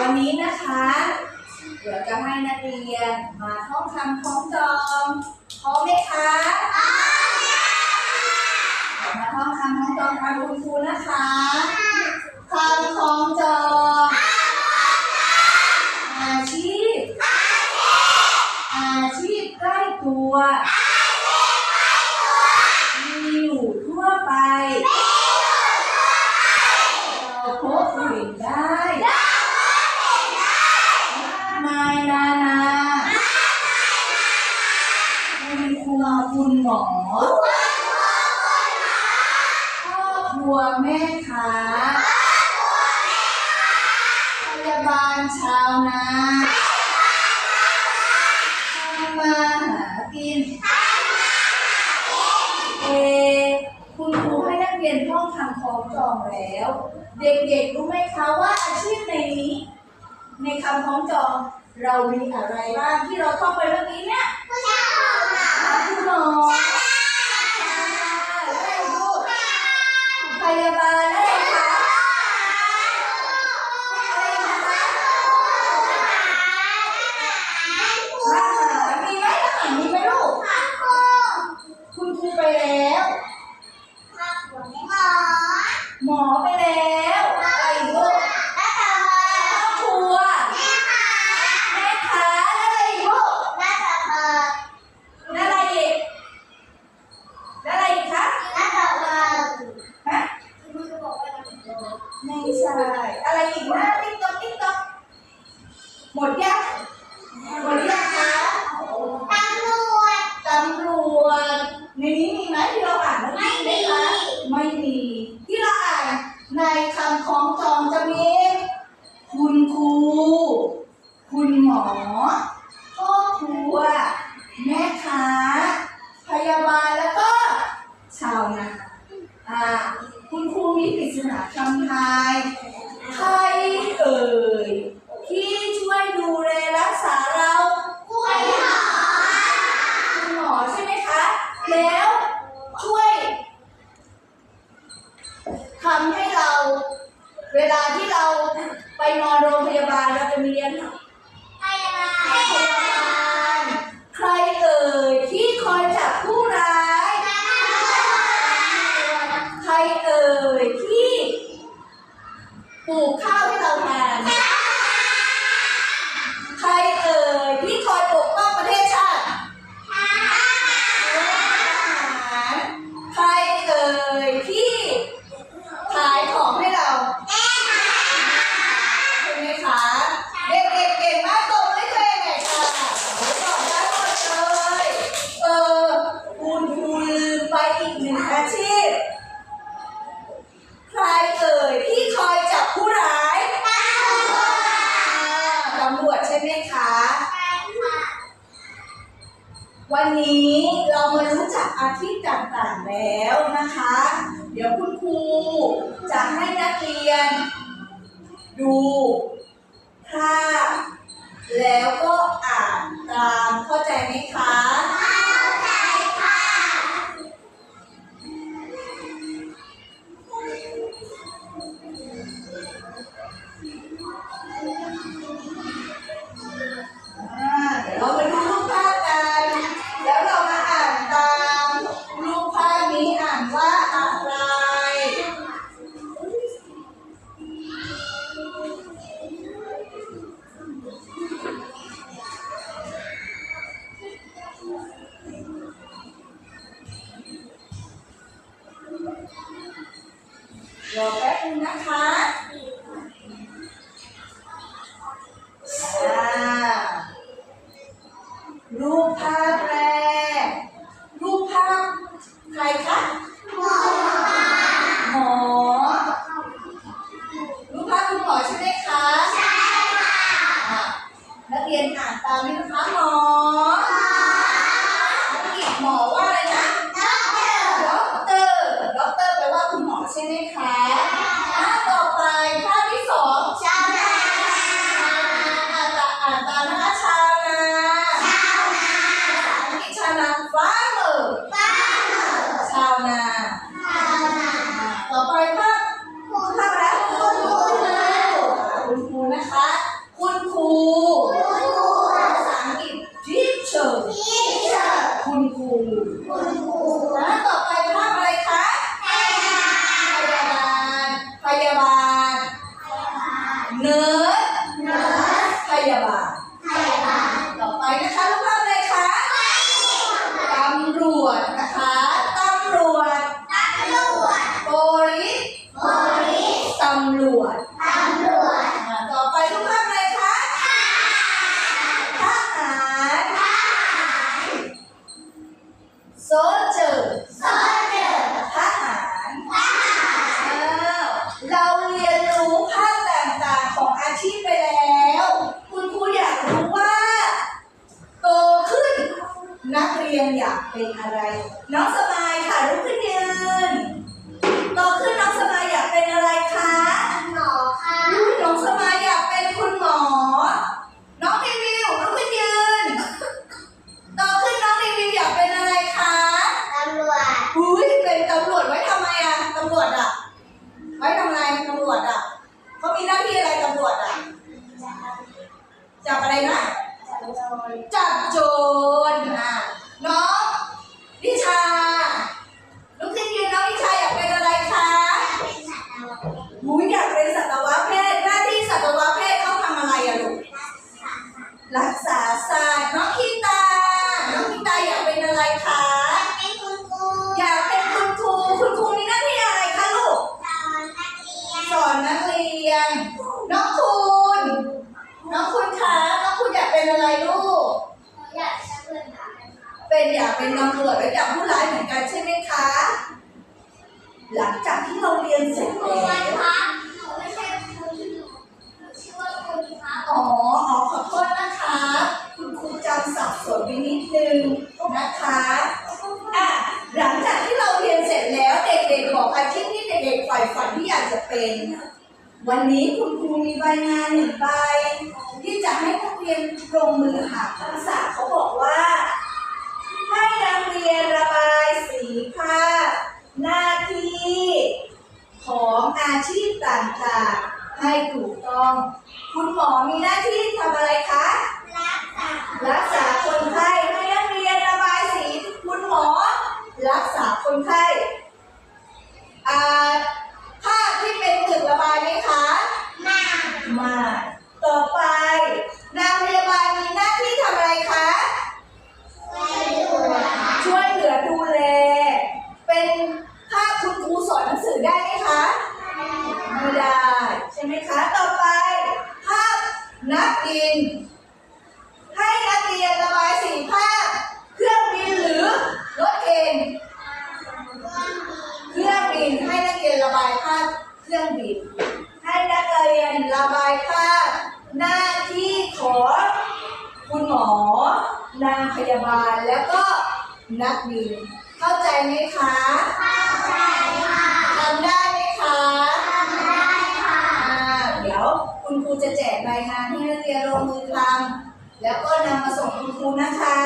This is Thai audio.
วันนี้นะคะเดี๋ยวจะให้นักเรียนมาท่องคำท่องจอมพร้อมไหมคะพร้อมค่ะมาท่องคำท่องจอมตามคุณครูนะคะคำท่องจอม หมอพ่อครัวแม่ค้าพยาบาลชาวนาทำมาหากิน เอ คุณครูให้นักเรียนท่องคำคล้องจองแล้ว เด็กๆรู้ไหมคะว่าอาชีพในนี้ ในคำคล้องจองเรามีอะไรบ้างที่เราท่องไปเมื่อกี้เนี่ย ในคำของจองจะมี คุณครู คุณหมอพ่อครัว แม่ค้า พยาบาลแล้วก็ ชาวนาอ่า คุณครูมีปริศนาคำทายใครเอ่ย పైనాడో วันนี้เรามารู้จักอาชีพต่างๆแล้วนะคะ เดี๋ยวคุณครูจะให้นักเรียน ดูภาพแล้วก็อ่านตามเข้าใจไหมคะ รอแป๊บนึงนะคะ Oh. เรียนอยากเป็นอะไร น้องสมายค่ะลุกขึ้นยืนโตขึ้นน้องสมายอยากเป็นอะไรคะอุ๊ยน้องสมายอยากเป็นคุณหมอ น้องรีวิวลุกขึ้นยืนโตขึ้นน้องรีวิวอยากเป็นอะไรคะอุ้ยเป็นตำรวจไว้ทำไมอะตำรวจอะไว้ทำไมตำรวจอะเขามีหน้าที่อะไรตำรวจอะจับอะไรนะ น น้องคุณ น้องคุณคะน้องคุณอยากเป็นอะไรลูก อยากเป็นตำรวจเป็นอยากเป็นตำรวจและจับผู้ร้ายเหมือนกันใช่ไหมคะ หลังจากที่เราเรียนเสร็จแล้ว นหนึ่งใบที่จะให้นักเรียนลงมือหาทักษะเขาบอกว่า ให้นักเรียนระบายสีภาพหน้าที่ของอาชีพต่างๆให้ถูกต้อง คุณหมอมีหน้าที่ทำอะไรคะ รักษาคนไข้ให้นักเรียนระบายสี คุณหมอ รักษาคนไข้อ่าภาพที่เป็นตึกระบายไหมคะ ไมาต่อไป นางพยาบาลมีหน้าที่ทำอะไรคะ ช่วยเหลือดูแล เป็นภาพคุณครูสอนหนังสือได้ไหมคะ ไม่ได้ ใช่ไหมคะ ต่อไป ภาพนักบิน ให้นักเรียนระบายสีภาพ เครื่องบินหรือรถเองเครื่องบินให้นักเรียนระบายภาพเครื่องบิน ให้นักเรียนระบายภาพ หน้าที่ของคุณหมอ นางพยาบาลแล้วก็ นักบินเข้าใจไหมคะทำได้ไหมคะอ่าเดี๋ยวคุณครูจะแจกใบงานให้นักเรียนลงมือทำแล้วก็นำมาส่งคุณครูนะคะ